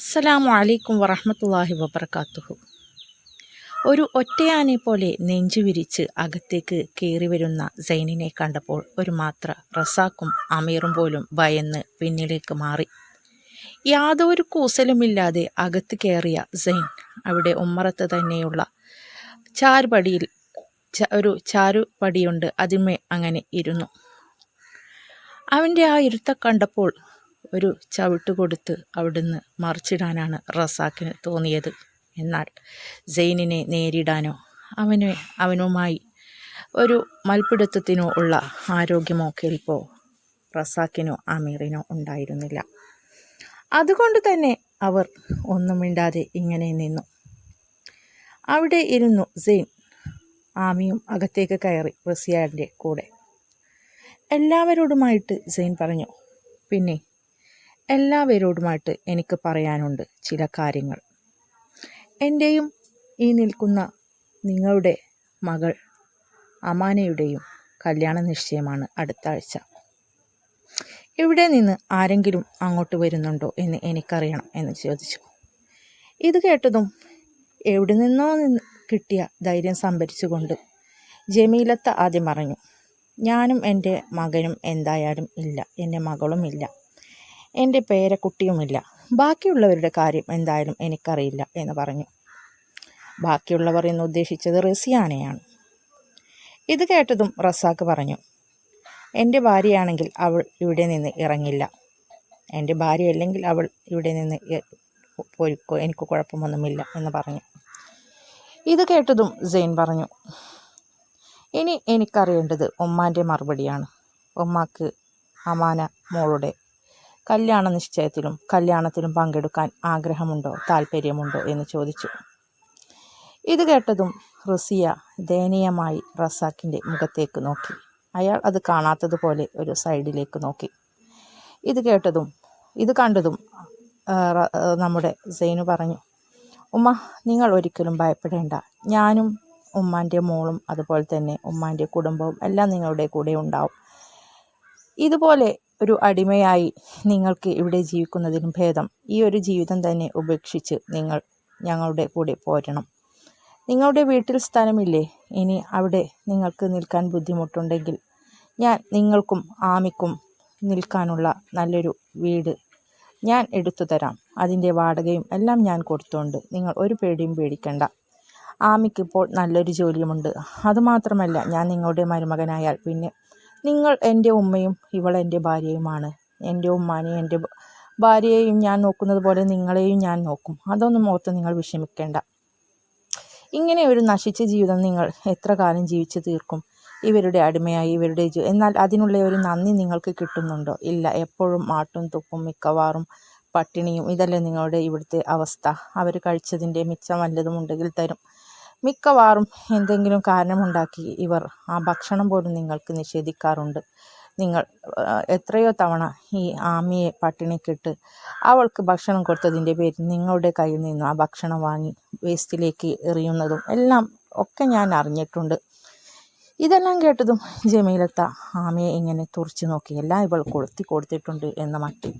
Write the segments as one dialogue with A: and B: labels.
A: അസ്സലാമു അലൈക്കും വറഹമത്തല്ലാഹി വബർക്കാത്തുഹു ഒരു ഒറ്റയാനെ പോലെ നെഞ്ചു വിരിച്ച് അകത്തേക്ക് കയറി വരുന്ന സൈനിനെ കണ്ടപ്പോൾ ഒരു മാത്ര റസാക്കും അമീറും പോലും ഭയന്ന് പിന്നിലേക്ക് മാറി. യാതൊരു കൂസലുമില്ലാതെ അകത്ത് കയറിയ സൈൻ അവിടെ ഉമ്മറത്ത് തന്നെയുള്ള ചാരുപടിയിൽ ഒരു ചാരുപടിയുണ്ട് അതിമേ അങ്ങനെ ഇരുന്നു. അവന്റെ ആ ഇരുത്ത കണ്ടപ്പോൾ ഒരു ചവിട്ട് കൊടുത്ത് അവിടുന്ന് മറിച്ചിടാനാണ് റസാക്കിന് തോന്നിയത്. എന്നാൽ സെയിനിനെ നേരിടാനോ അവന് അവനുമായി ഒരു മൽപ്പിടുത്തത്തിനോ ഉള്ള ആരോഗ്യമോ കെൽപ്പോ റസാക്കിനോ അമീറിനോ ഉണ്ടായിരുന്നില്ല. അതുകൊണ്ട് തന്നെ അവർ ഒന്നും മിണ്ടാതെ ഇങ്ങനെ നിന്നു. അവിടെ ഇരുന്നു സെയിൻ ആമിയും അകത്തേക്ക് കയറി റസിയാന്റെ കൂടെ. എല്ലാവരോടുമായിട്ട് സെയിൻ പറഞ്ഞു പിന്നെ എല്ലാവരോടുമായിട്ട് എനിക്ക് പറയാനുണ്ട് ചില കാര്യങ്ങൾ. എന്റെയും ഈ നിൽക്കുന്ന നിങ്ങളുടെ മകൾ അമാനയുടെയും കല്യാണ നിശ്ചയമാണ് അടുത്ത ആഴ്ച. ഇവിടെ നിന്ന് ആരെങ്കിലും അങ്ങോട്ട് വരുന്നുണ്ടോ എന്ന് എനിക്കറിയണം എന്ന് ചോദിച്ചു. ഇത് കേട്ടതും എവിടെ നിന്നോ നിന്ന് കിട്ടിയ ധൈര്യം സംഭരിച്ചുകൊണ്ട് ജമീലത്ത ആദ്യം പറഞ്ഞു ഞാനും എന്റെ മകനും എന്തായാലും ഇല്ല എന്റെ മകളും ഇല്ല. എന്റെ പേരക്കുട്ടിയുമില്ല ബാക്കിയുള്ളവരുടെ കാര്യം എന്തായാലും എനിക്കറിയില്ല എന്ന് പറഞ്ഞു. ബാക്കിയുള്ളവർ എന്ന് ഉദ്ദേശിച്ചത് റസിയാനെയാണ്. ഇത് കേട്ടതും റസാക്ക് പറഞ്ഞു എന്റെ ഭാര്യയാണെങ്കിൽ അവൾ ഇവിടെ നിന്ന് ഇറങ്ങില്ല. എന്റെ ഭാര്യ അല്ലെങ്കിൽ അവൾ ഇവിടെ നിന്ന് പോയിക്കോ എനിക്ക് കുഴപ്പമൊന്നുമില്ല എന്ന് പറഞ്ഞു. ഇത് കേട്ടതും സെയിൻ പറഞ്ഞു ഇനി എനിക്കറിയേണ്ടത് ഉമ്മാന്റെ മറുപടിയാണ്. ഉമ്മാക്ക് അമാന മോളുടെ കല്യാണ നിശ്ചയത്തിലും കല്യാണത്തിലും പങ്കെടുക്കാൻ ആഗ്രഹമുണ്ടോ താല്പര്യമുണ്ടോ എന്ന് ചോദിച്ചു. ഇത് കേട്ടതും റസിയ ദയനീയമായി റസാക്കിന്റെ മുഖത്തേക്ക് നോക്കി. അയാൾ അത് കാണാത്തതുപോലെ ഒരു സൈഡിലേക്ക് നോക്കി. ഇത് കേട്ടതും ഇത് കണ്ടതും നമ്മുടെ സെയിനു പറഞ്ഞു ഉമ്മ നിങ്ങൾ ഒരിക്കലും ഭയപ്പെടേണ്ട. ഞാനും ഉമ്മാന്റെ മോളും അതുപോലെ തന്നെ ഉമ്മാന്റെ കുടുംബവും എല്ലാം നിങ്ങളുടെ കൂടെ ഉണ്ടാവും. ഇതുപോലെ ഒരു അടിമയായി നിങ്ങൾക്ക് ഇവിടെ ജീവിക്കുന്നതിനും ഭേദം. ഈ ഒരു ജീവിതം തന്നെ ഉപേക്ഷിച്ച് നിങ്ങൾ ഞങ്ങളുടെ കൂടെ പോരണം. നിങ്ങളുടെ വീട്ടിൽ സ്ഥലമില്ലേ? ഇനി അവിടെ നിങ്ങൾക്ക് നിൽക്കാൻ ബുദ്ധിമുട്ടുണ്ടെങ്കിൽ ഞാൻ നിങ്ങൾക്കും ആമിക്കും നിൽക്കാനുള്ള നല്ലൊരു വീട് ഞാൻ എടുത്തു തരാം. അതിന്റെ വാടകയും എല്ലാം ഞാൻ കൊടുത്തുകൊണ്ട് നിങ്ങൾ ഒരു പേടിയും പേടിക്കണ്ട. ആമിക്കിപ്പോൾ നല്ലൊരു ജോലിയുമുണ്ട്. അതുമാത്രമല്ല ഞാൻ നിങ്ങളുടെ മരുമകനായാൽ പിന്നെ നിങ്ങൾ എന്റെ ഉമ്മയും ഇവൾ എന്റെ ഭാര്യയുമാണ്. എന്റെ ഉമ്മാനെയും എന്റെ ഭാര്യയെയും ഞാൻ നോക്കുന്നത് പോലെ നിങ്ങളെയും ഞാൻ നോക്കും. അതൊന്നും ഓർത്ത് നിങ്ങൾ വിഷമിക്കേണ്ട. ഇങ്ങനെ ഒരു നശിച്ച ജീവിതം നിങ്ങൾ എത്ര കാലം ജീവിച്ചു തീർക്കും? ഇവരുടെ അടിമയായി ഇവരുടെ എന്നാൽ അതിനുള്ള ഒരു നന്ദി നിങ്ങൾക്ക് കിട്ടുന്നുണ്ടോ? ഇല്ല എപ്പോഴും ആട്ടും തുപ്പും മിക്കവാറും പട്ടിണിയും ഇതല്ലേ നിങ്ങളുടെ ഇവിടുത്തെ അവസ്ഥ. അവർ കഴിച്ചതിന്റെ മിച്ചം വല്ലതും ഉണ്ടെങ്കിൽ തരും. മിക്കവാറും എന്തെങ്കിലും കാരണമുണ്ടാക്കി ഇവർ ആ ഭക്ഷണം പോലും നിങ്ങൾക്ക് നിഷേധിക്കാറുണ്ട്. നിങ്ങൾ എത്രയോ തവണ ഈ ആമിയെ പട്ടിണിക്കിട്ട് അവൾക്ക് ഭക്ഷണം കൊടുത്തതിന്റെ പേരിൽ നിങ്ങളുടെ കയ്യിൽ നിന്ന് ആ ഭക്ഷണം വാങ്ങി വേസ്റ്റിലേക്ക് എറിയുന്നതും എല്ലാം ഒക്കെ ഞാൻ അറിഞ്ഞിട്ടുണ്ട്. ഇതെല്ലാം കേട്ടതും ജമീലത്ത ആമയെ ഇങ്ങനെ തുറച്ചു നോക്കി എല്ലാം ഇവൾ കൊളുത്തി കൊടുത്തിട്ടുണ്ട് എന്ന മട്ടിൽ.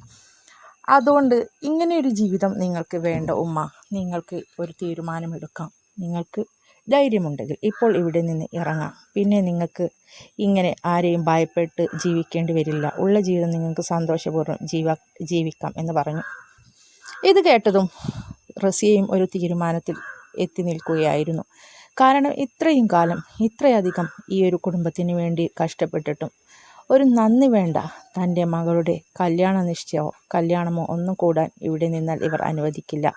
A: അതുകൊണ്ട് ഇങ്ങനെയൊരു ജീവിതം നിങ്ങൾക്ക് വേണ്ട ഉമ്മ. നിങ്ങൾക്ക് ഒരു തീരുമാനമെടുക്കാം. നിങ്ങൾക്ക് ധൈര്യമുണ്ടെങ്കിൽ ഇപ്പോൾ ഇവിടെ നിന്ന് ഇറങ്ങാം. പിന്നെ നിങ്ങൾക്ക് ഇങ്ങനെ ആരെയും ഭയപ്പെട്ട് ജീവിക്കേണ്ടി വരില്ല. ഉള്ള ജീവിതം നിങ്ങൾക്ക് സന്തോഷപൂർവം ജീവ ജീവിക്കാം എന്ന് പറഞ്ഞു. ഇത് കേട്ടതും റസിയയും ഒരു തീരുമാനത്തിൽ എത്തി നിൽക്കുകയായിരുന്നു. കാരണം ഇത്രയും കാലം ഇത്രയധികം ഈ ഒരു കുടുംബത്തിന് വേണ്ടി കഷ്ടപ്പെട്ടിട്ടും ഒരു നന്ദി വേണ്ട തന്റെ മകളുടെ കല്യാണ നിശ്ചയമോ കല്യാണമോ ഒന്നും കൂടാൻ ഇവിടെ നിന്നാൽ ഇവർ അനുവദിക്കില്ല.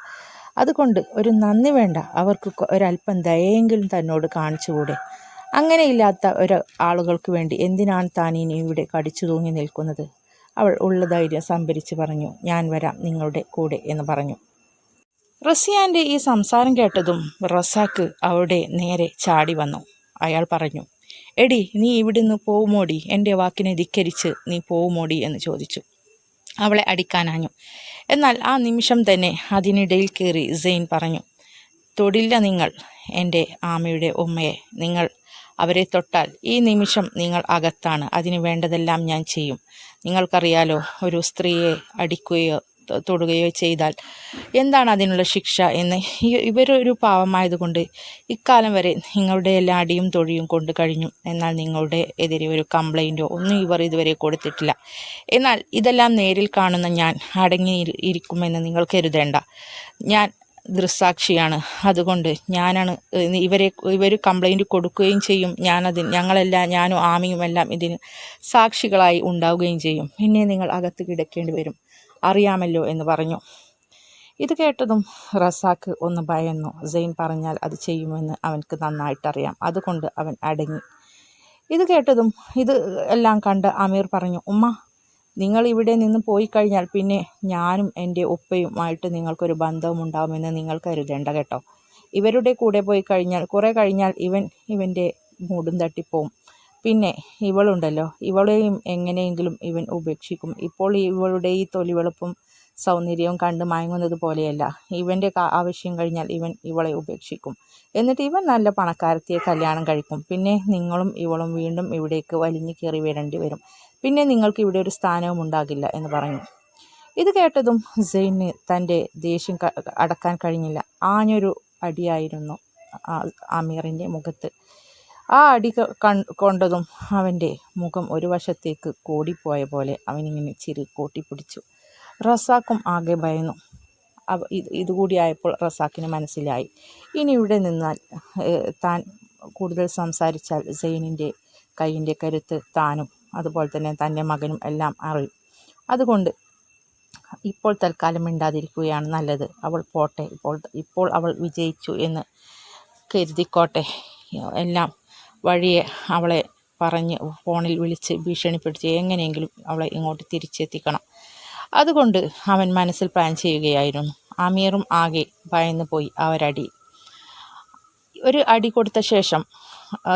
A: അതുകൊണ്ട് ഒരു നന്ദി വേണ്ട. അവർക്ക് ഒരല്പം ദയെങ്കിലും തന്നോട് കാണിച്ചുകൂടെ. അങ്ങനെയില്ലാത്ത ഒരു ആളുകൾക്ക് വേണ്ടി എന്തിനാണ് താൻ ഇനി ഇവിടെ കടിച്ചു തൂങ്ങി നിൽക്കുന്നത്? അവൾ ഉള്ള ധൈര്യം സംഭരിച്ച് പറഞ്ഞു ഞാൻ വരാം നിങ്ങളുടെ കൂടെ എന്ന് പറഞ്ഞു. റസിയാന്റെ ഈ സംസാരം കേട്ടതും റസാക്ക് അവിടെ നേരെ ചാടി വന്നു. അയാൾ പറഞ്ഞു എടി നീ ഇവിടുന്ന് പോവുമോടി? എന്റെ വാക്കിനെ ധിക്കരിച്ച് നീ പോവുമോടി? എന്ന് ചോദിച്ചു. അവളെ അടിക്കാനാഞ്ഞു. എന്നാൽ ആ നിമിഷം തന്നെ അതിനിടയിൽ കയറി സെയിൻ പറഞ്ഞു തൊടില്ല നിങ്ങൾ എന്റെ ആമയുടെ ഉമ്മയെ. നിങ്ങൾ അവരെ തൊട്ടാൽ ഈ നിമിഷം നിങ്ങൾ അകത്താണ്. അതിന് വേണ്ടതെല്ലാം ഞാൻ ചെയ്യും. നിങ്ങൾക്കറിയാലോ ഒരു സ്ത്രീയെ അടിക്കുകയോ തൊടുകയോ ചെയ്താൽ എന്താണ് അതിനുള്ള ശിക്ഷ എന്ന് ഇവരൊരു പാവമായതുകൊണ്ട് ഇക്കാലം വരെ നിങ്ങളുടെ എല്ലാ അടിയും തൊഴിയും കൊണ്ട് കഴിഞ്ഞു. എന്നാൽ നിങ്ങളുടെ എതിരെ ഒരു കംപ്ലൈന്റോ ഒന്നും ഇവർ ഇതുവരെ കൊടുത്തിട്ടില്ല. എന്നാൽ ഇതെല്ലാം നേരിൽ കാണുന്ന ഞാൻ അടങ്ങി ഇരി- ഇരിക്കുമെന്ന് നിങ്ങൾ കരുതേണ്ട. ഞാൻ ദൃസാക്ഷിയാണ് അതുകൊണ്ട് ഞാനാണ് ഇവരെ ഇവർ കംപ്ലൈന്റ് കൊടുക്കുകയും ചെയ്യും. ഞാനത് ഞങ്ങളെല്ലാം ഞാനും ആമിയും എല്ലാം ഇതിന് സാക്ഷികളായി ഉണ്ടാവുകയും ചെയ്യും. പിന്നെ നിങ്ങൾ അകത്ത് കിടക്കേണ്ടി വരും. അറിയാമല്ലോ എന്ന് പറഞ്ഞു. ഇത് കേട്ടതും റസാക്ക് ഒന്ന് ഭയന്നു. സെയിൻ പറഞ്ഞാൽ അത് ചെയ്യുമെന്ന് അവൻക്ക് നന്നായിട്ടറിയാം. അതുകൊണ്ട് അവൻ അടങ്ങി. ഇത് കേട്ടതും ഇത് എല്ലാം കണ്ട് അമീർ പറഞ്ഞു ഉമ്മ നിങ്ങൾ ഇവിടെ നിന്ന് പോയി കഴിഞ്ഞാൽ പിന്നെ ഞാനും എന്റെ ഉപ്പയുമായിട്ട് നിങ്ങൾക്കൊരു ബന്ധവും ഉണ്ടാവുമെന്ന് നിങ്ങൾ കരുതേണ്ട കേട്ടോ. ഇവരുടെ കൂടെ പോയി കഴിഞ്ഞാൽ കുറേ കഴിഞ്ഞാൽ ഇവൻ ഇവന്റെ മൂടും തട്ടിപ്പോവും. പിന്നെ ഇവളുണ്ടല്ലോ. ഇവളെയും എങ്ങനെയെങ്കിലും ഇവൻ ഉപേക്ഷിക്കും. ഇപ്പോൾ ഇവളുടെ ഈ തൊലിവെളുപ്പും സൗന്ദര്യവും കണ്ട് മയങ്ങുന്നത് പോലെയല്ല. ഇവന്റെ ആവശ്യം കഴിഞ്ഞാൽ ഇവൻ ഇവളെ ഉപേക്ഷിക്കും. എന്നിട്ട് ഇവൻ നല്ല പണക്കാരത്തിയെ കല്യാണം കഴിക്കും. പിന്നെ നിങ്ങളും ഇവളും വീണ്ടും ഇവിടേക്ക് വലിഞ്ഞു കയറി വരേണ്ടി വരും. പിന്നെ നിങ്ങൾക്ക് ഇവിടെ ഒരു സ്ഥാനവും ഉണ്ടാകില്ല എന്ന് പറഞ്ഞു. ഇത് കേട്ടതും സെയിന് തന്റെ ദേഷ്യം അടക്കാൻ കഴിഞ്ഞില്ല. ആഞ്ഞൊരു അടിയായിരുന്നു ആമീറിന്റെ മുഖത്ത്. ആ അടി കൊണ്ടതും അവന്റെ മുഖം ഒരു വശത്തേക്ക് കോടിപ്പോയ പോലെ അവനിങ്ങനെ ചിരി കൂട്ടിപ്പിടിച്ചു. റസാക്കും ആകെ ഭയന്നു. ഇത് ഇതുകൂടി ആയപ്പോൾ റസാക്കിന് മനസ്സിലായി. ഇനി ഇവിടെ നിന്നാൽ താൻ കൂടുതൽ സംസാരിച്ചാൽ സെയിനിന്റെ കൈയിന്റെ കരുത്ത് താനും അതുപോലെ തന്നെ തന്റെ മകനും എല്ലാം അറിയും. അതുകൊണ്ട് ഇപ്പോൾ തൽക്കാലം മിണ്ടാതിരിക്കുകയാണ് നല്ലത്. അവൾ പോട്ടെ. ഇപ്പോൾ ഇപ്പോൾ അവൾ വിജയിച്ചു എന്ന് കരുതിക്കോട്ടെ. എല്ലാം വഴിയെ അവളെ പറഞ്ഞ് ഫോണിൽ വിളിച്ച് ഭീഷണിപ്പെടുത്തി എങ്ങനെയെങ്കിലും അവളെ ഇങ്ങോട്ട് തിരിച്ചെത്തിക്കണം. അതുകൊണ്ട് അവൻ മനസ്സിൽ പ്ലാൻ ചെയ്യുകയായിരുന്നു. അമീറും ആകെ ഭയന്നു പോയി അവരടി. ഒരു അടി കൊടുത്ത ശേഷം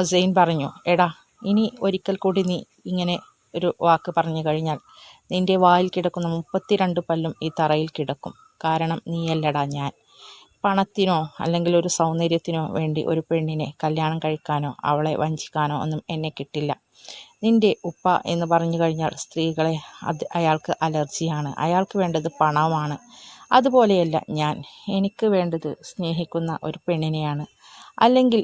A: സെയിൻ പറഞ്ഞു എടാ ഇനി ഒരിക്കൽ കൂടി നീ ഇങ്ങനെ ഒരു വാക്ക് പറഞ്ഞു കഴിഞ്ഞാൽ നിന്റെ വായിൽ കിടക്കുന്ന മുപ്പത്തിരണ്ട് പല്ലും ഈ തറയിൽ കിടക്കും. കാരണം നീയല്ലടാ ഞാൻ. പണത്തിനോ അല്ലെങ്കിൽ ഒരു സൗന്ദര്യത്തിനോ വേണ്ടി ഒരു പെണ്ണിനെ കല്യാണം കഴിക്കാനോ അവളെ വഞ്ചിക്കാനോ ഒന്നും എന്നെ കിട്ടില്ല. നിന്റെ ഉപ്പ എന്ന് പറഞ്ഞു കഴിഞ്ഞാൽ സ്ത്രീകളെ അത് അയാൾക്ക് അലർജിയാണ്. അയാൾക്ക് വേണ്ടത് പണമാണ്. അതുപോലെയല്ല ഞാൻ. എനിക്ക് വേണ്ടത് സ്നേഹിക്കുന്ന ഒരു പെണ്ണിനെയാണ്. അല്ലെങ്കിൽ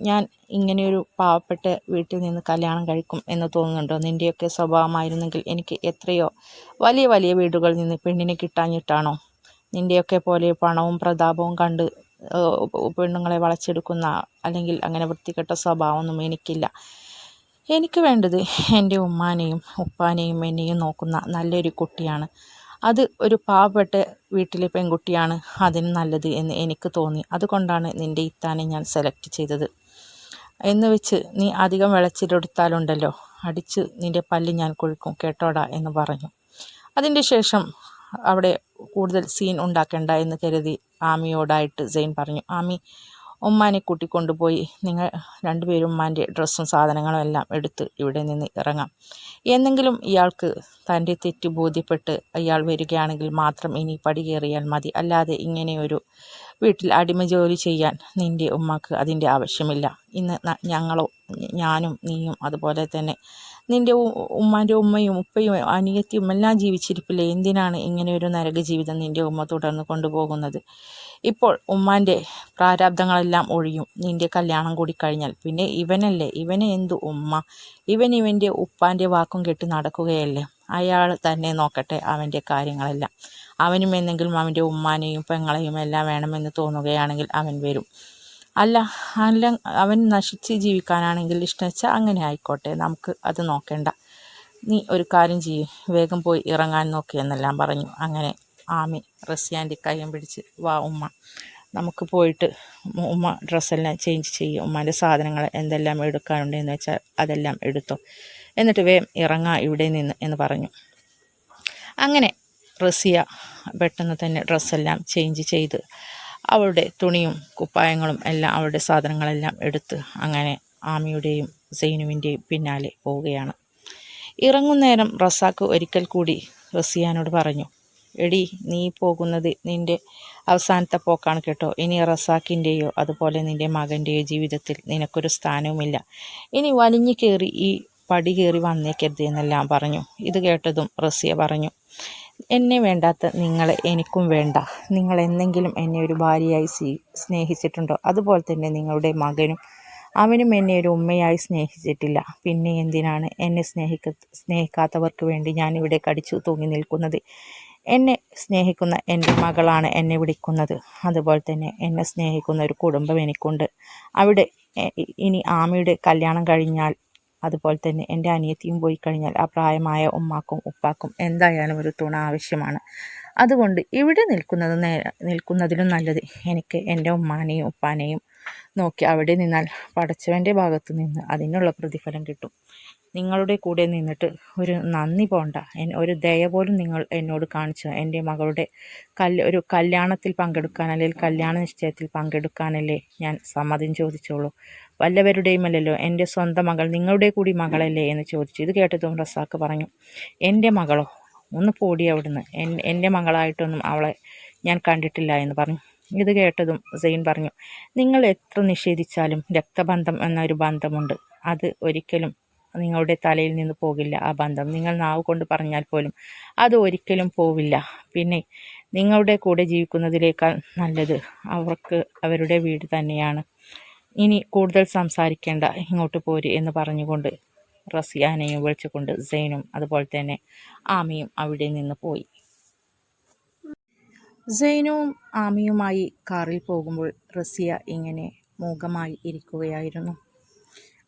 A: ഞാൻ ഇങ്ങനെയൊരു പാവപ്പെട്ട വീട്ടിൽ നിന്ന് കല്യാണം കഴിക്കും എന്ന് തോന്നുന്നുണ്ടോ? നിന്റെയൊക്കെ സ്വഭാവമായിരുന്നെങ്കിൽ എനിക്ക് എത്രയോ വലിയ വലിയ വീടുകളിൽ നിന്ന് പെണ്ണിനെ കിട്ടാഞ്ഞിട്ടാണോ? നിന്റെയൊക്കെ പോലെ പണവും പ്രതാപവും കണ്ട് പെണ്ണുങ്ങളെ വളച്ചെടുക്കുന്ന അല്ലെങ്കിൽ അങ്ങനെ വൃത്തികെട്ട സ്വഭാവമൊന്നും എനിക്കില്ല. എനിക്ക് വേണ്ടത് എന്റെ ഉമ്മാനെയും ഉപ്പാനെയും എന്നെയും നോക്കുന്ന നല്ലൊരു കുട്ടിയാണ്. അത് ഒരു പാവപ്പെട്ട വീട്ടിലെ പെൺകുട്ടിയാണ്. അതിന് നല്ലത് എന്ന് എനിക്ക് തോന്നി. അതുകൊണ്ടാണ് നിന്റെ ഇത്താനെ ഞാൻ സെലക്ട് ചെയ്തത്. എന്ന് വെച്ച് നീ അധികം വിളച്ചിലെടുത്താലുണ്ടല്ലോ. അടിച്ച് നിന്റെ പല്ല് ഞാൻ കൊഴുക്കും കേട്ടോടാ എന്ന് പറഞ്ഞു. അതിന്റെ ശേഷം അവിടെ കൂടുതൽ സീൻ ഉണ്ടാക്കേണ്ട എന്ന് കരുതി ആമിയോടായിട്ട് സെയിൻ പറഞ്ഞു. ആമി ഉമ്മാനെ കൂട്ടിക്കൊണ്ടുപോയി. നിങ്ങൾ രണ്ടുപേരും ഉമ്മാന്റെ ഡ്രസ്സും സാധനങ്ങളും എല്ലാം എടുത്ത് ഇവിടെ നിന്ന് ഇറങ്ങാം. എന്നെങ്കിലും ഇയാൾക്ക് തന്റെ തെറ്റ് ബോധ്യപ്പെട്ട് അയാൾ വരികയാണെങ്കിൽ മാത്രം ഇനി പടി കയറിയാൽ മതി. അല്ലാതെ ഇങ്ങനെയൊരു വീട്ടിൽ അടിമ ജോലി ചെയ്യാൻ നിന്റെ ഉമ്മാക്ക് അതിന്റെ ആവശ്യമില്ല. ഇന്ന് ഞങ്ങളോ ഞാനും നീയും അതുപോലെ തന്നെ നിന്റെ ഉമ്മാന്റെ ഉമ്മയും ഉപ്പയും അനിയത്തിയും എല്ലാം ജീവിച്ചിരിപ്പില്ലേ? എന്തിനാണ് ഇങ്ങനെയൊരു നരക ജീവിതം നിന്റെ ഉമ്മ തുടർന്ന് കൊണ്ടുപോകുന്നത്? ഇപ്പോൾ ഉമ്മാന്റെ പ്രാരാബ്ദങ്ങളെല്ലാം ഒഴിയും. നിന്റെ കല്യാണം കൂടി കഴിഞ്ഞാൽ പിന്നെ ഇവനല്ലേ? ഇവനെ എന്തു ഉമ്മ? ഇവൻ ഇവന്റെ ഉപ്പാന്റെ വാക്കും കെട്ടി നടക്കുകയല്ലേ? അയാൾ തന്നെ നോക്കട്ടെ അവന്റെ കാര്യങ്ങളെല്ലാം. അവനും എന്തെങ്കിലും അവന്റെ ഉമ്മാനെയും പെങ്ങളെയും എല്ലാം വേണമെന്ന് തോന്നുകയാണെങ്കിൽ അവൻ വരും. അല്ല അല്ല അവൻ നശിച്ച് ജീവിക്കാനാണെങ്കിൽ ഇഷ്ടം വെച്ചാൽ അങ്ങനെ ആയിക്കോട്ടെ നമുക്ക് അത് നോക്കേണ്ട. നീ ഒരു കാര്യം ചെയ്യ് വേഗം പോയി ഇറങ്ങാൻ നോക്കി എന്നെല്ലാം പറഞ്ഞു. അങ്ങനെ ആമി റസിയാന്റെ കയ്യം പിടിച്ച് വാ ഉമ്മ നമുക്ക് പോയിട്ട് ഉമ്മ- ഉമ്മ ഡ്രസ്സെല്ലാം ചേഞ്ച് ചെയ്യും ഉമ്മാന്റെ സാധനങ്ങൾ എന്തെല്ലാം എടുക്കാനുണ്ട് എന്ന് വെച്ചാൽ അതെല്ലാം എടുത്തോ. എന്നിട്ട് വേം ഇറങ്ങാം ഇവിടെ നിന്ന് എന്ന് പറഞ്ഞു. അങ്ങനെ റസിയ പെട്ടെന്ന് തന്നെ ഡ്രസ്സെല്ലാം ചേഞ്ച് ചെയ്ത് അവളുടെ തുണിയും കുപ്പായങ്ങളും എല്ലാം അവളുടെ സാധനങ്ങളെല്ലാം എടുത്ത് അങ്ങനെ ആമിയുടെയും സൈനുവിന്റെയും പിന്നാലെ പോവുകയാണ്. ഇറങ്ങുന്നേരം റസാക്ക് ഒരിക്കൽ കൂടി റസിയാനോട് പറഞ്ഞു എടി നീ പോകുന്നത് നിന്റെ അവസാനത്തെ പോക്കാണ് കേട്ടോ. ഇനി റസാക്കിന്റെയോ അതുപോലെ നിന്റെ മകന്റെയോ ജീവിതത്തിൽ നിനക്കൊരു സ്ഥാനവുമില്ല. ഇനി വലിഞ്ഞു കയറി ഈ പടി കയറി വന്നേക്കരുത് എന്നെല്ലാം പറഞ്ഞു. ഇത് കേട്ടതും റസിയ പറഞ്ഞു എന്നെ വേണ്ടാത്ത നിങ്ങളെ എനിക്കും വേണ്ട. നിങ്ങൾ എന്നെങ്കിലും എന്നെ ഒരു ഭാര്യയായി സ്നേഹിച്ചിട്ടുണ്ടോ? അതുപോലെ തന്നെ നിങ്ങളുടെ മകനും അവനും എന്നെ ഒരു ഉമ്മയായി സ്നേഹിച്ചിട്ടില്ല. പിന്നെ എന്തിനാണ് എന്നെ സ്നേഹിക്ക സ്നേഹിക്കാത്തവർക്ക് വേണ്ടി ഞാനിവിടെ കടിച്ചു തൂങ്ങി നിൽക്കുന്നത്? എന്നെ സ്നേഹിക്കുന്ന എന്റെ മകളാണ് എന്നെ വിളിക്കുന്നത്. അതുപോലെ തന്നെ എന്നെ സ്നേഹിക്കുന്ന ഒരു കുടുംബം എനിക്കുണ്ട്. അവിടെ ഇനി ആമയുടെ കല്യാണം കഴിഞ്ഞാൽ അതുപോലെ തന്നെ എന്റെ അനിയത്തിയും പോയി കഴിഞ്ഞാൽ ആ പ്രായമായ ഉമ്മാക്കും ഉപ്പാക്കും എന്തായാലും ഒരു തുണ ആവശ്യമാണ്. അതുകൊണ്ട് ഇവിടെ നിൽക്കുന്നത് നിൽക്കുന്നതിലും നല്ലത് എനിക്ക് എന്റെ ഉമ്മാനെയും ഉപ്പാനെയും നോക്കി അവിടെ നിന്നാൽ പടച്ചവന്റെ ഭാഗത്ത് നിന്ന് അതിനുള്ള പ്രതിഫലം കിട്ടും. നിങ്ങളുടെ കൂടെ നിന്നിട്ട് ഒരു നന്ദി പോണ്ട. ഒരു ദയ പോലും നിങ്ങൾ എന്നോട് കാണിച്ചു. എന്റെ മകളുടെ കൽ ഒരു കല്യാണത്തിൽ പങ്കെടുക്കാൻ അല്ലെങ്കിൽ കല്യാണ നിശ്ചയത്തിൽ പങ്കെടുക്കാനല്ലേ ഞാൻ സമ്മതം ചോദിച്ചോളൂ. വല്ലവരുടെയും അല്ലല്ലോ എന്റെ സ്വന്തം മകൾ നിങ്ങളുടെ കൂടി മകളല്ലേ എന്ന് ചോദിച്ചു. ഇത് കേട്ടതും റസാക്ക് പറഞ്ഞു എന്റെ മകളോ? ഒന്ന് പോടി അവിടുന്ന്. എന്റെ മകളായിട്ടൊന്നും അവളെ ഞാൻ കണ്ടിട്ടില്ല എന്ന് പറഞ്ഞു. ഇത് കേട്ടതും സെയിൻ പറഞ്ഞു നിങ്ങൾ എത്ര നിഷേധിച്ചാലും രക്തബന്ധം എന്നൊരു ബന്ധമുണ്ട്. അത് ഒരിക്കലും നിങ്ങളുടെ തലയിൽ നിന്ന് പോകില്ല ആ ബന്ധം. നിങ്ങൾ നാവ് കൊണ്ട് പറഞ്ഞാൽ പോലും അത് ഒരിക്കലും പോവില്ല. പിന്നെ നിങ്ങളുടെ കൂടെ ജീവിക്കുന്നതിലേക്കാൾ നല്ലത് അവർക്ക് അവരുടെ വീട് തന്നെയാണ്. ഇനി കൂടുതൽ സംസാരിക്കേണ്ട ഇങ്ങോട്ട് പോര് എന്ന് പറഞ്ഞുകൊണ്ട് റസിയാനെയും വിളിച്ചുകൊണ്ട് സെയിനും അതുപോലെ തന്നെ ആമിയും അവിടെ നിന്ന് പോയി. സെയിനുവും ആമിയുമായി കാറിൽ പോകുമ്പോൾ റസിയ ഇങ്ങനെ മൂകമായി ഇരിക്കുകയായിരുന്നു.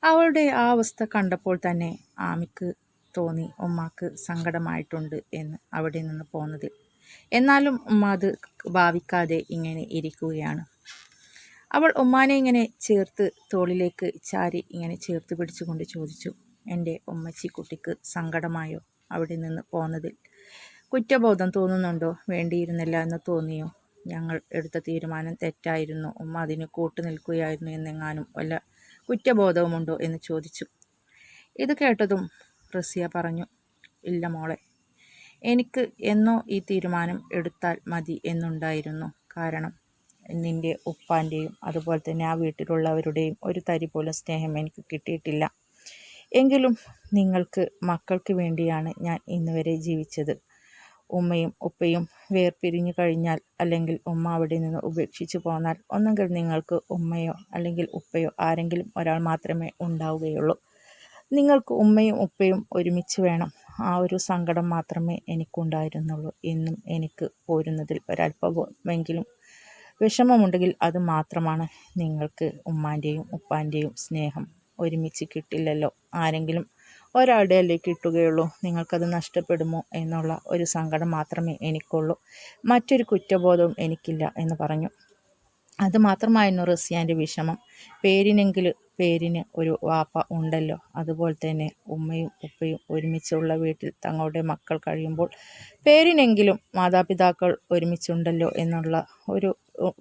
A: അവളുടെ ആ അവസ്ഥ കണ്ടപ്പോൾ തന്നെ ആമിക്ക് തോന്നി ഉമ്മാക്ക് സങ്കടമായിട്ടുണ്ട് എന്ന് അവിടെ നിന്ന് പോന്നതിൽ. എന്നാലും ഉമ്മ അത് ഭാവിക്കാതെ ഇങ്ങനെ ഇരിക്കുകയാണ്. അവൾ ഉമ്മാനെ ഇങ്ങനെ ചേർത്ത് തോളിലേക്ക് ചാരി ഇങ്ങനെ ചേർത്ത് പിടിച്ചുകൊണ്ട് ചോദിച്ചു എന്റെ ഉമ്മച്ചി കുട്ടിക്ക് സങ്കടമായോ അവിടെ നിന്ന് പോന്നതിൽ? കുറ്റബോധം തോന്നുന്നുണ്ടോ? വേണ്ടിയിരുന്നില്ല എന്ന് തോന്നിയോ? ഞങ്ങൾ എടുത്ത തീരുമാനം തെറ്റായിരുന്നു. ഉമ്മ അതിന് കൂട്ടു നിൽക്കുകയായിരുന്നു എന്നെങ്ങാനും വല്ല കുറ്റബോധവുമുണ്ടോ എന്ന് ചോദിച്ചു. ഇത് കേട്ടതും റസിയ പറഞ്ഞു ഇല്ല മോളെ എനിക്ക് എന്നോ ഈ തീരുമാനം എടുത്താൽ മതി എന്നുണ്ടായിരുന്നു. കാരണം നിന്റെ ഉപ്പാന്റെയും അതുപോലെ തന്നെ ആ വീട്ടിലുള്ളവരുടെയും ഒരു തരി പോലും സ്നേഹം എനിക്ക് കിട്ടിയിട്ടില്ല. എങ്കിലും നിങ്ങൾക്ക് മക്കൾക്ക് വേണ്ടിയാണ് ഞാൻ ഇന്ന് വരെ ജീവിച്ചത്. ഉമ്മയും ഉപ്പയും വേർപിരിഞ്ഞു കഴിഞ്ഞാൽ അല്ലെങ്കിൽ ഉമ്മ അവിടെ നിന്ന് ഉപേക്ഷിച്ചു പോന്നാൽ ഒന്നെങ്കിൽ നിങ്ങൾക്ക് ഉമ്മയോ അല്ലെങ്കിൽ ഉപ്പയോ ആരെങ്കിലും ഒരാൾ മാത്രമേ ഉണ്ടാവുകയുള്ളൂ. നിങ്ങൾക്ക് ഉമ്മയും ഉപ്പയും ഒരുമിച്ച് വേണം. ആ ഒരു സങ്കടം മാത്രമേ എനിക്കുണ്ടായിരുന്നുള്ളൂ. എന്നും എനിക്ക് പോരുന്നതിൽ ഒരല്പമെങ്കിലും വിഷമമുണ്ടെങ്കിൽ അത് മാത്രമാണ് നിങ്ങൾക്ക് ഉമ്മാന്റെയും ഉപ്പാന്റെയും സ്നേഹം ഒരുമിച്ച് കിട്ടില്ലല്ലോ. ആരെങ്കിലും ഒരാളുടെ അല്ലേ കിട്ടുകയുള്ളൂ? നിങ്ങൾക്കത് നഷ്ടപ്പെടുമോ എന്നുള്ള ഒരു സങ്കടം മാത്രമേ എനിക്കുള്ളൂ. മറ്റൊരു കുറ്റബോധവും എനിക്കില്ല എന്ന് പറഞ്ഞു. അത് മാത്രമായിരുന്നു റസിയാന്റെ വിഷമം. പേരിനെങ്കിൽ പേരിന് ഒരു വാപ്പ ഉണ്ടല്ലോ. അതുപോലെ തന്നെ ഉമ്മയും ഉപ്പയും ഒരുമിച്ചുള്ള വീട്ടിൽ തങ്ങളുടെ മക്കൾ കഴിയുമ്പോൾ പേരിനെങ്കിലും മാതാപിതാക്കൾ ഒരുമിച്ചുണ്ടല്ലോ എന്നുള്ള ഒരു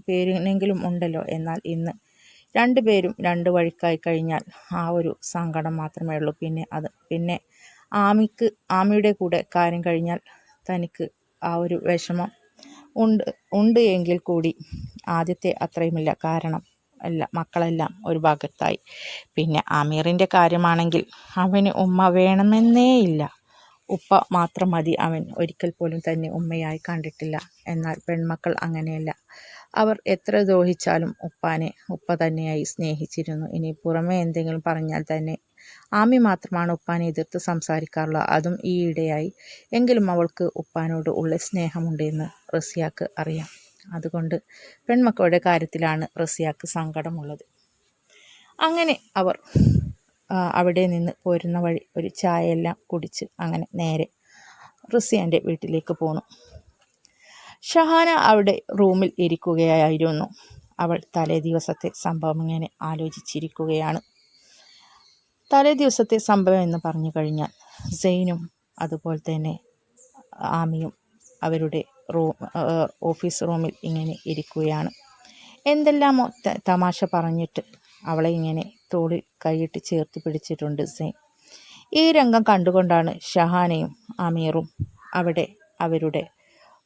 A: പേരിനെങ്കിലും ഉണ്ടല്ലോ എന്നാൽ ഇന്ന്. രണ്ട് പേരും രണ്ട് വഴിക്കായി കഴിഞ്ഞാൽ ആ ഒരു സങ്കടം മാത്രമേ ഉള്ളൂ. പിന്നെ അത് പിന്നെ ആമിക്ക് ആമിയുടെ കൂടെ കാര്യം കഴിഞ്ഞാൽ തനിക്ക് ആ ഒരു വിഷമം ഉണ്ട് ഉണ്ട് എങ്കിൽ കൂടി ആദ്യത്തെ അത്രയുമില്ല. കാരണം അല്ല മക്കളെല്ലാം ഒരു ഭാഗത്തായി. പിന്നെ അമീറിന്റെ കാര്യമാണെങ്കിൽ അവന് ഉമ്മ വേണമെന്നേ ഇല്ല. ഉപ്പ മാത്രം മതി. അവൻ ഒരിക്കൽ പോലും തന്നെ ഉമ്മയായി കണ്ടിട്ടില്ല. എന്നാൽ പെൺമക്കൾ അങ്ങനെയല്ല. അവർ എത്ര ദ്രോഹിച്ചാലും ഉപ്പാനെ ഉപ്പ തന്നെയായി സ്നേഹിച്ചിരുന്നു. ഇനി പുറമേ എന്തെങ്കിലും പറഞ്ഞാൽ തന്നെ ആമി മാത്രമാണ് ഉപ്പാനെ എതിർത്ത് സംസാരിക്കാറുള്ളത്. അതും ഈയിടെയായി എങ്കിലും അവൾക്ക് ഉപ്പാനോട് ഉള്ള സ്നേഹമുണ്ട് എന്ന് റസിയാക്ക് അറിയാം. അതുകൊണ്ട് പെൺമക്കളുടെ കാര്യത്തിലാണ് റസിയാക്ക് സങ്കടമുള്ളത്. അങ്ങനെ അവർ അവിടെ നിന്ന് പോരുന്ന വഴി ഒരു ചായയെല്ലാം കുടിച്ച് അങ്ങനെ നേരെ റസിയാന്റെ വീട്ടിലേക്ക് പോന്നു. ഷഹാന അവിടെ റൂമിൽ ഇരിക്കുകയായിരുന്നു. അവൾ തലേ ദിവസത്തെ സംഭവം ഇങ്ങനെ ആലോചിച്ചിരിക്കുകയാണ്. തലേ ദിവസത്തെ സംഭവം എന്ന് പറഞ്ഞു കഴിഞ്ഞാൽ സെയിനും അതുപോലെ തന്നെ ആമിയും അവരുടെ റൂം ഓഫീസ് റൂമിൽ ഇങ്ങനെ ഇരിക്കുകയാണ്. എന്തെല്ലാമോ തമാശ പറഞ്ഞിട്ട് അവളെ ഇങ്ങനെ തോളിൽ കൈയിട്ട് ചേർത്ത് പിടിച്ചിട്ടുണ്ട് സെയിൻ ഈ രംഗം കണ്ടുകൊണ്ടാണ് ഷഹാനയും അമീറും അവിടെ അവരുടെ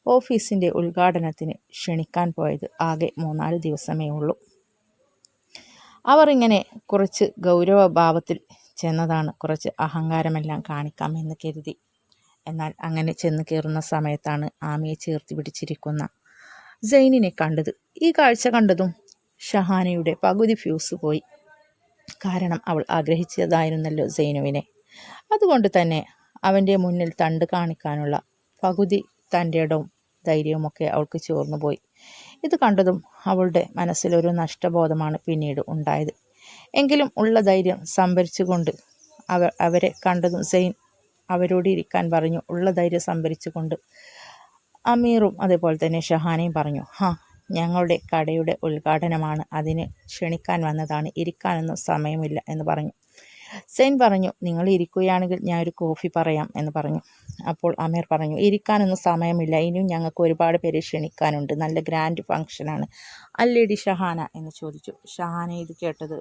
A: ഓഫീസിന്റെ ഉദ്ഘാടനത്തിന് ക്ഷണിക്കാൻ പോയത് ആകെ മൂന്നാൽ ദിവസമേ ഉള്ളൂ. അവർ ഇങ്ങനെ കുറച്ച് ഗൗരവഭാവത്തിൽ ചെന്നതാണ്. കുറച്ച് അഹങ്കാരമെല്ലാം കാണിക്കാമെന്ന് കരുതി. എന്നാൽ അങ്ങനെ ചെന്ന് കയറുന്ന സമയത്താണ് ആമിയെ ചേർത്ത് പിടിച്ചിരിക്കുന്ന സൈനിനെ കണ്ടത്. ഈ കാഴ്ച കണ്ടതും ഷഹാനയുടെ പകുതി ഫ്യൂസ് പോയി. കാരണം അവൾ ആഗ്രഹിച്ചതായിരുന്നല്ലോ സൈനുവിനെ. അതുകൊണ്ട് തന്നെ അവന്റെ മുന്നിൽ തണ്ട് കാണിക്കാനുള്ള പകുതി തന്റെ ഇടവും ധൈര്യവുമൊക്കെ അവൾക്ക് ചോർന്നു പോയി. ഇത് കണ്ടതും അവളുടെ മനസ്സിലൊരു നഷ്ടബോധമാണ് പിന്നീട് ഉണ്ടായത്. എങ്കിലും ഉള്ള ധൈര്യം സംഭരിച്ചുകൊണ്ട് അവ അവരെ കണ്ടതും സെയിൻ അവരോട് ഇരിക്കാൻ പറഞ്ഞു. ഉള്ള ധൈര്യം സംഭരിച്ചുകൊണ്ട് അമീറും അതേപോലെ തന്നെ ഷഹാനയും പറഞ്ഞു ഹാ ഞങ്ങളുടെ കടയുടെ ഉദ്ഘാടനമാണ്. അതിന് ക്ഷണിക്കാൻ വന്നതാണ്. ഇരിക്കാനൊന്നും സമയമില്ല എന്ന് പറഞ്ഞു. സെയിൻ പറഞ്ഞു നിങ്ങൾ ഇരിക്കുകയാണെങ്കിൽ ഞാൻ ഒരു കോഫി പറയാം എന്ന് പറഞ്ഞു. അപ്പോൾ അമീർ പറഞ്ഞു ഇരിക്കാനൊന്നും സമയമില്ല. ഇനിയും ഞങ്ങൾക്ക് ഒരുപാട് പേരെ ക്ഷണിക്കാനുണ്ട്. നല്ല ഗ്രാൻഡ് ഫങ്ഷനാണ് അല്ലേഡി ഷഹാന? എന്ന് ചോദിച്ചു. ഷഹാന ഇത് കേട്ടത്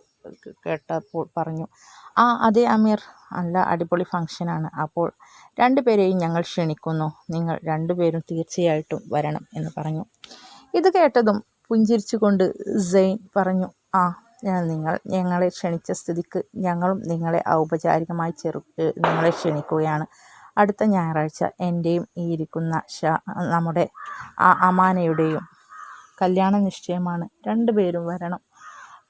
A: കേട്ടപ്പോൾ പറഞ്ഞു ആ അതെ അമീർ. നല്ല അടിപൊളി ഫങ്ഷനാണ് അപ്പോൾ രണ്ടുപേരെയും ഞങ്ങൾ ക്ഷണിക്കുന്നു. നിങ്ങൾ രണ്ടുപേരും തീർച്ചയായിട്ടും വരണം എന്ന് പറഞ്ഞു. ഇത് കേട്ടതും പുഞ്ചിരിച്ചുകൊണ്ട് സെയിൻ പറഞ്ഞു ആ നിങ്ങൾ ഞങ്ങളെ ക്ഷണിച്ച സ്ഥിതിക്ക് ഞങ്ങളും നിങ്ങളെ ഔപചാരികമായി ചെറു നിങ്ങളെ ക്ഷണിക്കുകയാണ്. അടുത്ത ഞായറാഴ്ച എന്റെയും ഈ ഇരിക്കുന്ന ഷാ നമ്മുടെ അമാനയുടെയും കല്യാണ നിശ്ചയമാണ്. രണ്ടുപേരും വരണം.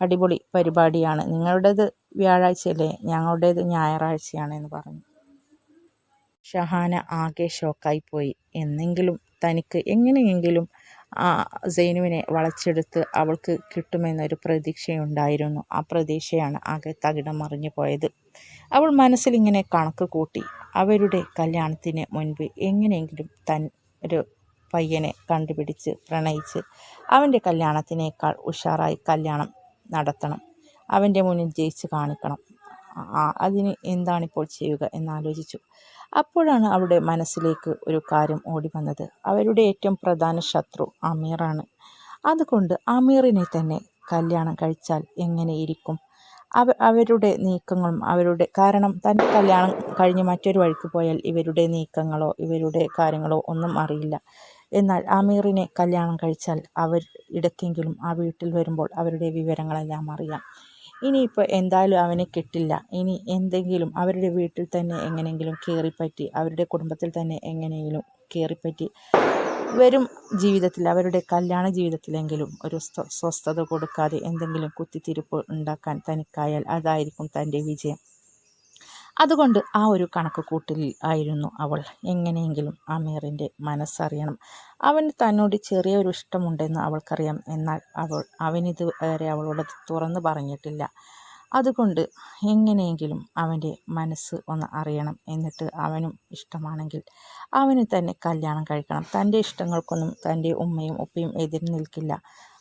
A: അടിപൊളി പരിപാടിയാണ്. നിങ്ങളുടേത് വ്യാഴാഴ്ചയല്ലേ? ഞങ്ങളുടേത് ഞായറാഴ്ചയാണ് എന്ന് പറഞ്ഞു. ഷഹാന ആകെ ഷോക്കായിപ്പോയി എന്നെങ്കിലും തനിക്ക് എങ്ങനെയെങ്കിലും ആ സൈനുവിനെ വളച്ചെടുത്ത് അവൾക്ക് കിട്ടുമെന്നൊരു പ്രതീക്ഷയുണ്ടായിരുന്നു. ആ പ്രതീക്ഷയാണ് ആകെ തകിടം മറിഞ്ഞു പോയത്. അവൾ മനസ്സിലിങ്ങനെ കണക്ക് കൂട്ടി അവരുടെ കല്യാണത്തിന് മുൻപ് എങ്ങനെയെങ്കിലും തൻ ഒരു പയ്യനെ കണ്ടുപിടിച്ച് പ്രണയിച്ച് അവന്റെ കല്യാണത്തിനേക്കാൾ ഉഷാറായി കല്യാണം നടത്തണം. അവന്റെ മുന്നിൽ ജയിച്ച് കാണിക്കണം. അതിന് എന്താണിപ്പോൾ ചെയ്യുക? എന്നാലോചിച്ചു അപ്പോഴാണ് അവരുടെ മനസ്സിലേക്ക് ഒരു കാര്യം ഓടി വന്നത്. അവരുടെ ഏറ്റവും പ്രധാന ശത്രു അമീറാണ് അതുകൊണ്ട് അമീറിനെ തന്നെ കല്യാണം കഴിച്ചാൽ എങ്ങനെയിരിക്കും അവ അവരുടെ നീക്കങ്ങളും അവരുടെ കാരണം തന്റെ കല്യാണം കഴിഞ്ഞ് മറ്റൊരു വഴിക്ക് പോയാൽ ഇവരുടെ നീക്കങ്ങളോ ഇവരുടെ കാര്യങ്ങളോ ഒന്നും അറിയില്ല. എന്നാൽ അമീറിനെ കല്യാണം കഴിച്ചാൽ അവർ ഇടയ്ക്കെങ്കിലും ആ വീട്ടിൽ വരുമ്പോൾ അവരുടെ വിവരങ്ങളെല്ലാം അറിയാം. ഇനിയിപ്പോൾ എന്തായാലും അവനെ കിട്ടില്ല. ഇനി എന്തെങ്കിലും അവരുടെ വീട്ടിൽ തന്നെ എങ്ങനെയെങ്കിലും കയറിപ്പറ്റി അവരുടെ കുടുംബത്തിൽ തന്നെ എങ്ങനെയെങ്കിലും കയറിപ്പറ്റി വരും ജീവിതത്തിൽ അവരുടെ കല്യാണ ജീവിതത്തിലെങ്കിലും ഒരു സ്വസ്ഥത കൊടുക്കാതെ എന്തെങ്കിലും കുത്തിത്തിരിപ്പ് ഉണ്ടാക്കാൻ തനിക്കായാൽ അതായിരിക്കും തന്റെ വിജയം. അതുകൊണ്ട് ആ ഒരു കണക്ക് കൂട്ടിൽ ആയിരുന്നു അവൾ. എങ്ങനെയെങ്കിലും അമീറിന്റെ മനസ്സറിയണം. അവന് തന്നോട് ചെറിയൊരു ഇഷ്ടമുണ്ടെന്ന് അവൾക്കറിയാം. എന്നാൽ അവൾ അവനിത് വരെ അവളോട് തുറന്നു പറഞ്ഞിട്ടില്ല. അതുകൊണ്ട് എങ്ങനെയെങ്കിലും അവന്റെ മനസ്സ് ഒന്ന് അറിയണം എന്നിട്ട് അവനും ഇഷ്ടമാണെങ്കിൽ അവന് തന്നെ കല്യാണം കഴിക്കണം. തന്റെ ഇഷ്ടങ്ങൾക്കൊന്നും തന്റെ ഉമ്മയും ഉപ്പയും എതിർ നിൽക്കില്ല.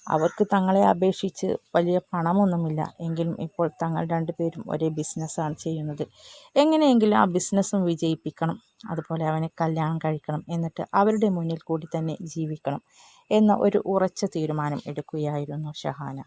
A: അവർക്ക് തങ്ങളെ അപേക്ഷിച്ച് വലിയ പണമൊന്നുമില്ല. എങ്കിലും ഇപ്പോൾ തങ്ങൾ രണ്ടുപേരും ഒരേ ബിസിനസ്സാണ് ചെയ്യുന്നത്. എങ്ങനെയെങ്കിലും ആ ബിസിനസ്സും വിജയിപ്പിക്കണം. അതുപോലെ അവനെ കല്യാണം കഴിക്കണം. എന്നിട്ട് അവരുടെ മുന്നിൽ കൂടി തന്നെ ജീവിക്കണം എന്ന ഒരു ഉറച്ച തീരുമാനം എടുക്കുകയായിരുന്നു ഷഹാന.